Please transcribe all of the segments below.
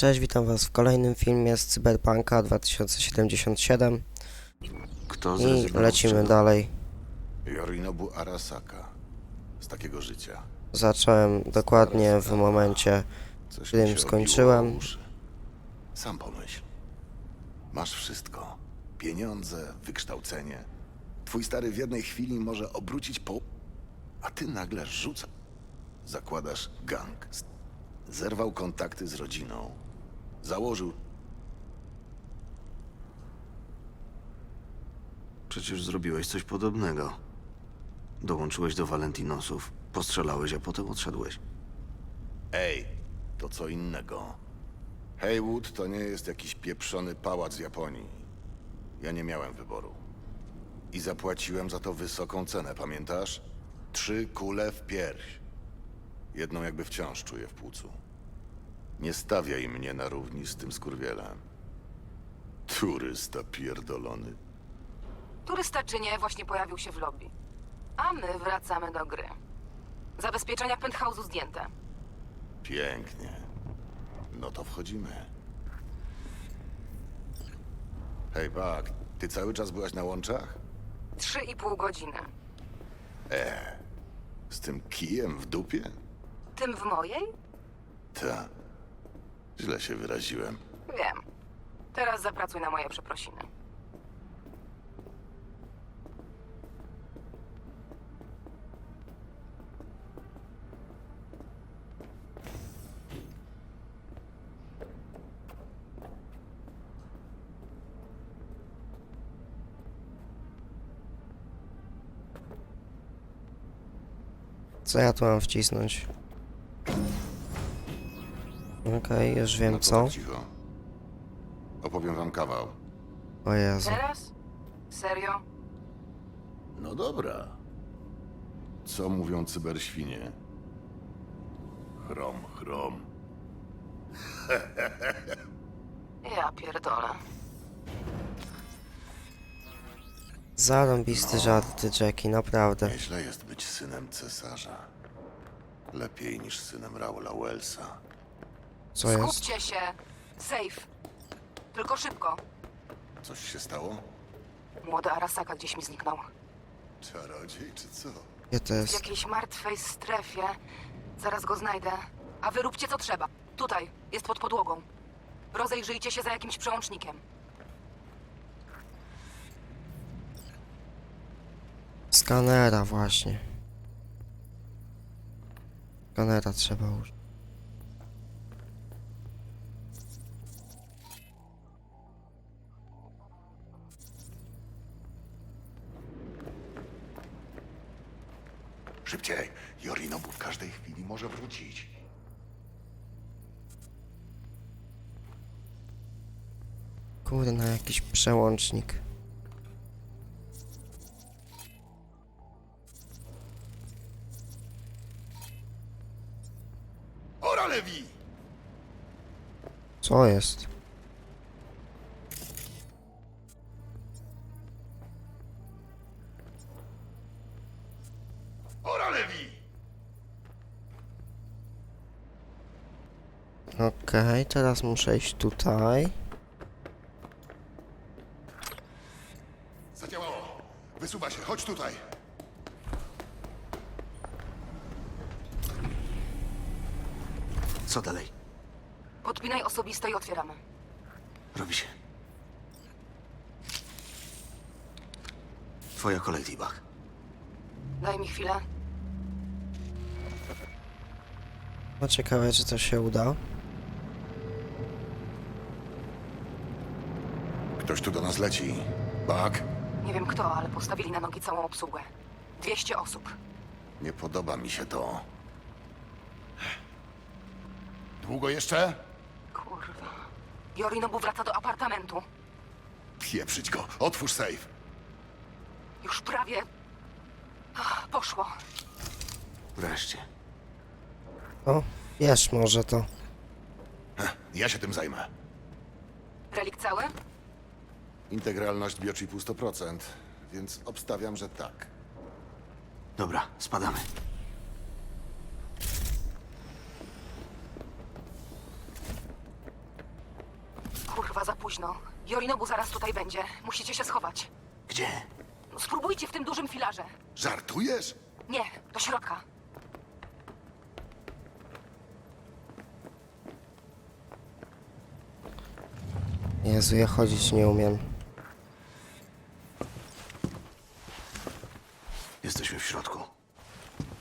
Cześć, witam was w kolejnym filmie z Cyberpunka 2077 Kto i zrezygnował z lecimy czego? dalej. Yorinobu Arasaka. Z takiego życia. Zacząłem dokładnie w momencie, Coś się skończyłem. obiło o uszy. Sam pomyśl. Masz wszystko. Pieniądze, wykształcenie. Twój stary w jednej chwili może obrócić po... A ty nagle rzuca. Zakładasz gang. Zerwał kontakty z rodziną. Założył... Przecież zrobiłeś coś podobnego. Dołączyłeś do Valentinosów, postrzelałeś, a potem odszedłeś. Ej, to co innego. Haywood to nie jest jakiś pieprzony pałac z Japonii. Ja nie miałem wyboru. I zapłaciłem za to wysoką cenę, pamiętasz? Trzy kule w pierś. Jedną jakby wciąż czuję w płucu. Nie stawiaj mnie na równi z tym skurwielem. Turysta pierdolony. Turysta czy nie, właśnie pojawił się w lobby. A my wracamy do gry. Zabezpieczenia penthouse'u zdjęte. Pięknie. No to wchodzimy. Hej, Bak, ty cały czas byłaś na łączach? Trzy i pół godziny. Z tym kijem w dupie? Tym w mojej? Ta. Źle się wyraziłem. Wiem. Teraz zapracuj na moje przeprosiny. Co ja tu mam wcisnąć? Okej, już wiem No to co. Cicho. Opowiem wam kawał. O Jezu. Teraz? Serio? No dobra. Co mówią cyberświnie? Chrom, chrom. Ja pierdolę. Zarąbisty żart, ty Jackie, naprawdę. Nieźle jest być synem cesarza. Lepiej niż synem Raula Wellsa. Co jest? Skupcie się! Safe! Tylko szybko. Coś się stało? Młody Arasaka gdzieś mi zniknął. Czarodziej czy co? Gdzie to W jest? jakiejś martwej strefie. Zaraz go znajdę. A wy róbcie co trzeba. Tutaj, jest pod podłogą. Rozejrzyjcie się za jakimś przełącznikiem. Skanera właśnie. Skanera trzeba użyć. Szybciej! Yorinobu w każdej chwili może wrócić. Kurna, jakiś przełącznik. Ora Lewi! Co jest? Okej, teraz muszę iść tutaj. Zadziałało. Wysuwa się, chodź tutaj. Co dalej? Podpinaj osobiste i otwieramy. Robi się. Twoja kolej. Daj mi chwilę. No ciekawe, czy to się uda. Ktoś tu do nas leci. Bak, Nie wiem kto, ale postawili na nogi całą obsługę. 200 osób. nie podoba mi się to. Długo jeszcze? Kurwa. Yorinobu wraca do apartamentu. Pieprzyć go. Otwórz safe. Już prawie... Ach, Poszło. Wreszcie. O, wiesz może to. Ja się tym zajmę. Relik cały? Integralność biochipu 100%, więc obstawiam, że tak. Dobra, spadamy. Kurwa, za późno. Yorinobu zaraz tutaj będzie. Musicie się schować. Gdzie? No, spróbujcie w tym dużym filarze. Żartujesz? Nie, do środka. Jezu, ja chodzić nie umiem. Jesteśmy w środku.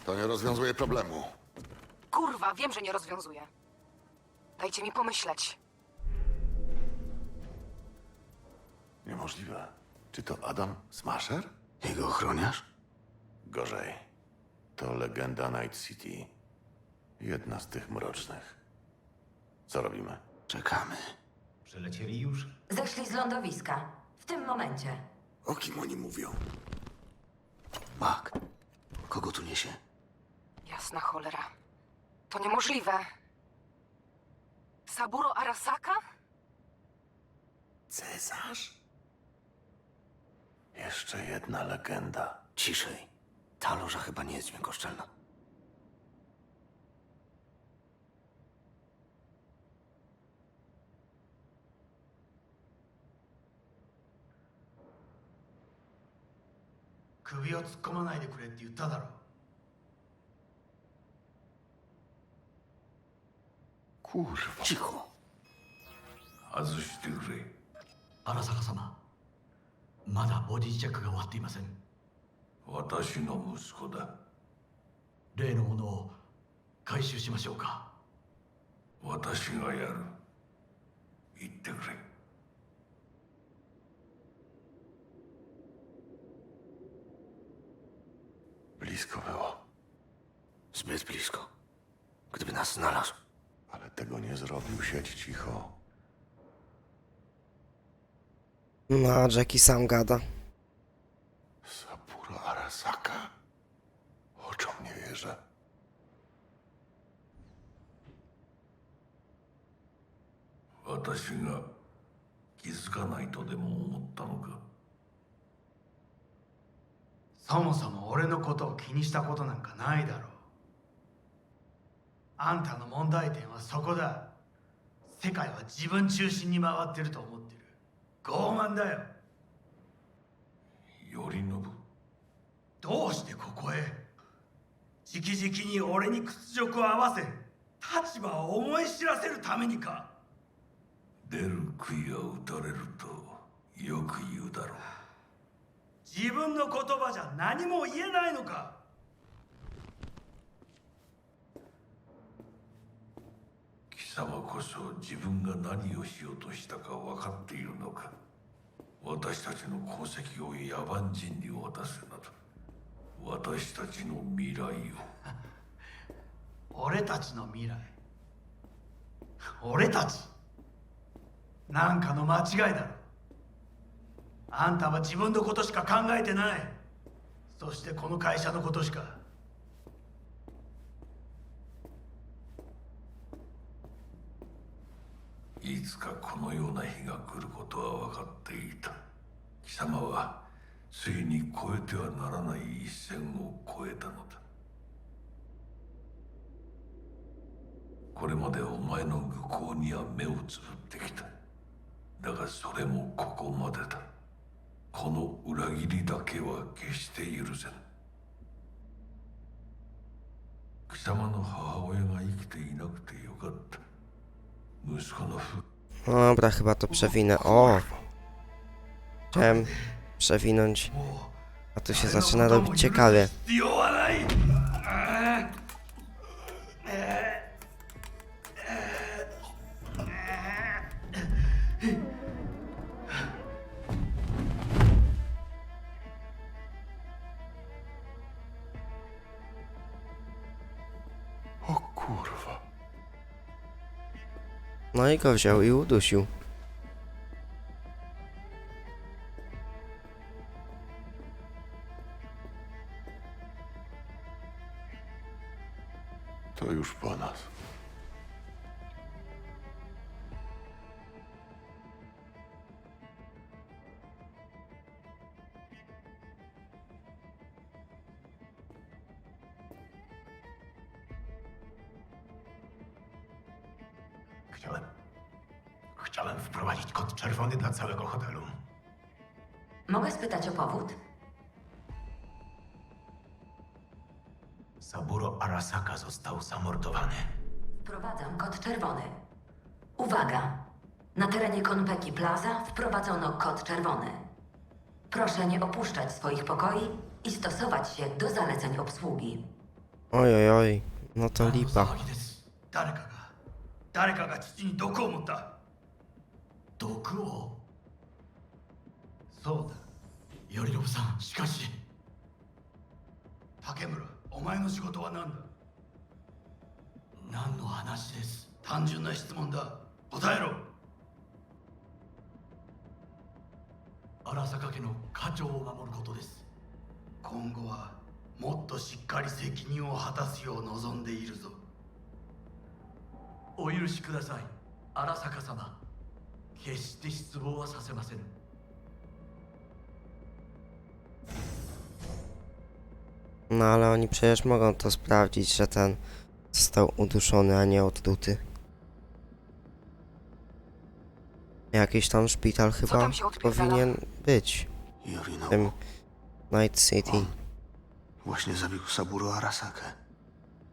To nie rozwiązuje problemu. Kurwa, wiem, że nie rozwiązuje. Dajcie mi pomyśleć. Niemożliwe. Czy to Adam Smasher? Jego ochroniarz? Gorzej. To legenda Night City. Jedna z tych mrocznych. Co robimy? Czekamy. Przylecieli już? Zeszli z lądowiska. W tym momencie. O kim oni mówią? Mak. Kogo tu niesie? Jasna cholera. To niemożliwe. Saburo Arasaka? Cezarz? Jeszcze jedna legenda. Ciszej. Ta loża chyba nie jest dźwiękoszczelna. “首を突っ込まないでくれ”って言っただろ Kurwa. Cicho. 外してくれ。荒坂様まだボディチェックが終わっていません。私の息子だ。例のものを回収しましょうか。私がやる Blisko było. Zbyt blisko. Gdyby nas znalazł. Ale tego nie zrobił. Siedź cicho. No, a Jackie sam gada. Saburo Arasaka? Oczom nie wierzę. “私が気づかないとでも思ったのか そもそも俺のことを気にしたことなんかないだろう。あんたの問題点はそこだ。世界は自分中心に回ってると思ってる。傲慢だよ。頼信。どうしてここへ？直々に俺に屈辱を合わせ立場を思い知らせるためにか。出る杭は打たれるとよく言うだろう自分の言葉じゃ何も言えないのか。貴様こそ自分が何をしようとしたか分かっているのか。私たちの功績を野蛮人に渡すなど。私たちの未来を。俺たちの未来。俺たち。なんかの間違いだろ。あんたは自分のことしか考えてない。そしてこの会社のことしか。いつかこのような日が来ることは分かっていた。貴様はついに越えてはならない一線を越えたのだ。これまでお前の愚行には目をつぶってきた。だがそれもここまでだ。この裏切りだけは決して許せぬ貴様の母親が生きていなくてよかった息子のふ Dobra, chyba to przewinę. O! Chciałem przewinąć. もう A tu się zaczyna robić ciekawie. 必要はない No i go wziął i udusił. To już po nas. Saburo Arasaka został zamordowany. Wprowadzam kod czerwony. Uwaga! Na terenie Konpeki Plaza wprowadzono kod czerwony. Proszę nie opuszczać swoich pokoi i stosować się do zaleceń obsługi. Oj, oj, oj. No to lipa. 騒ぎです誰かが誰かが父に毒を持った毒をそうだ頼信さんしかし竹村 お前の仕事は何だ？何の話です？単純な質問だ。答えろ！荒坂家の家長を守ることです。今後はもっとしっかり責任を果たすよう望んでいるぞ。お許しください荒坂様。決して失望はさせません No ale oni przecież mogą to sprawdzić, że ten został uduszony, a nie otruty. Jakiś tam szpital chyba tam się odpierdala? powinien być w tym Night City. On właśnie zabił Saburo Arasakę.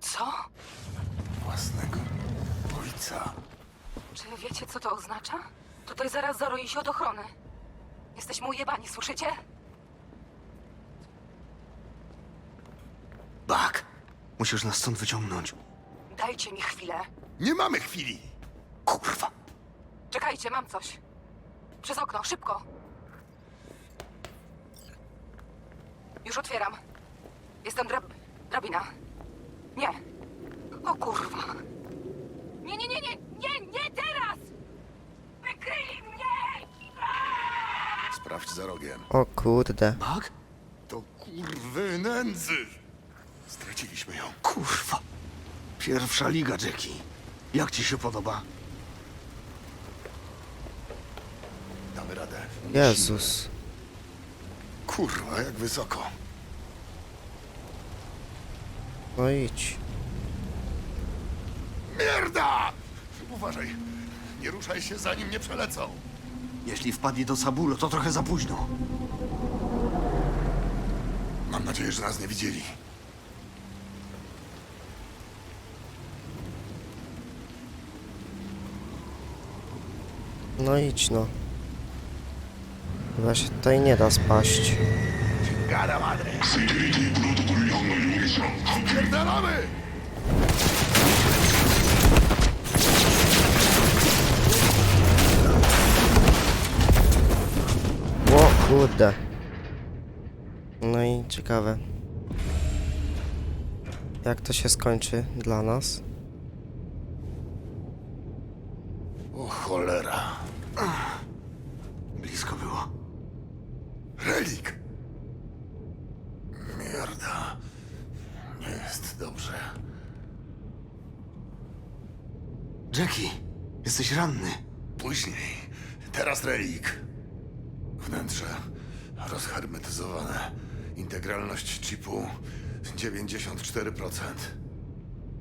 Co? Własnego ojca. Czy wiecie, co to oznacza? Tutaj zaraz zaroi się od ochrony. Jesteśmy ujebani, słyszycie? Bak! Musisz nas stąd wyciągnąć. Dajcie mi chwilę. Nie mamy chwili! Kurwa! Czekajcie, mam coś. Przez okno, szybko. Już otwieram. Jestem drab... drabina. Nie. O kurwa. Nie, nie, nie, nie, nie, nie teraz! Wykryli mnie! Sprawdź za rogiem. O kurde. Bak? To kurwy nędzy! Straciliśmy ją. Kurwa! Pierwsza liga, Jackie. Jak ci się podoba? Damy radę. Jezus. Kurwa, jak wysoko. No idź. Mierda! Uważaj. Nie ruszaj się, zanim nie przelecą. Jeśli wpadli do Saburo, to trochę za późno. Mam nadzieję, że nas nie widzieli. No idź no. Chyba się tutaj nie da spaść. Gara madre! O kurde. No i ciekawe. Jak to się skończy dla nas? O cholera. Blisko było. Relik! Mierda. Nie jest dobrze. Jackie, jesteś ranny. Później. Teraz relik. Wnętrze rozhermetyzowane. Integralność chipu 94%.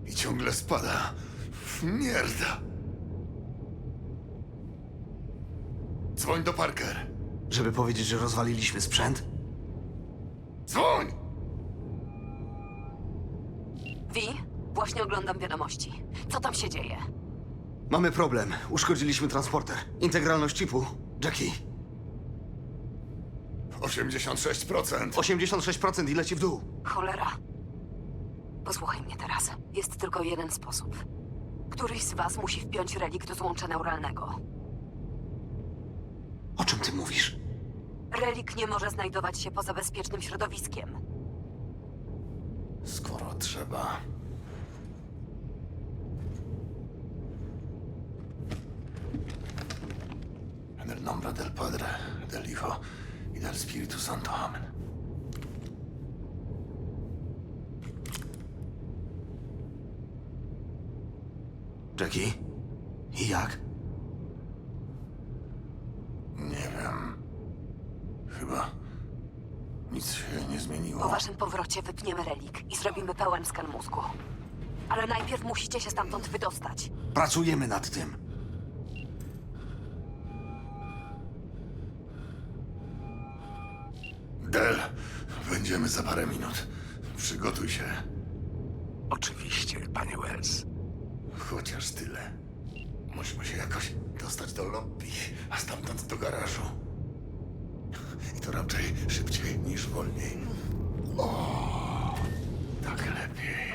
I ciągle spada. Mierda. Dzwoń do Parker. Żeby powiedzieć, że rozwaliliśmy sprzęt? Dzwoń! Wi, właśnie oglądam wiadomości. Co tam się dzieje? Mamy problem. Uszkodziliśmy transporter. Integralność chipu. Jackie, 86%. 86% i leci w dół. Cholera. Posłuchaj mnie teraz. Jest tylko jeden sposób. Któryś z was musi wpiąć relik do złącza neuralnego. O czym ty mówisz? Relik nie może znajdować się poza bezpiecznym środowiskiem. Skoro trzeba. En el nombre del Padre, del Hijo y del Espíritu Santo. Amen. Jackie? I jak? naszym powrocie wypniemy relik i zrobimy pełen skan mózgu. Ale najpierw musicie się stamtąd wydostać. Pracujemy nad tym. Del, będziemy za parę minut. Przygotuj się. Oczywiście, panie Wells. Chociaż tyle. Musimy się jakoś dostać do lobby, a stamtąd do garażu. I to raczej szybciej niż wolniej. Tak lepiej.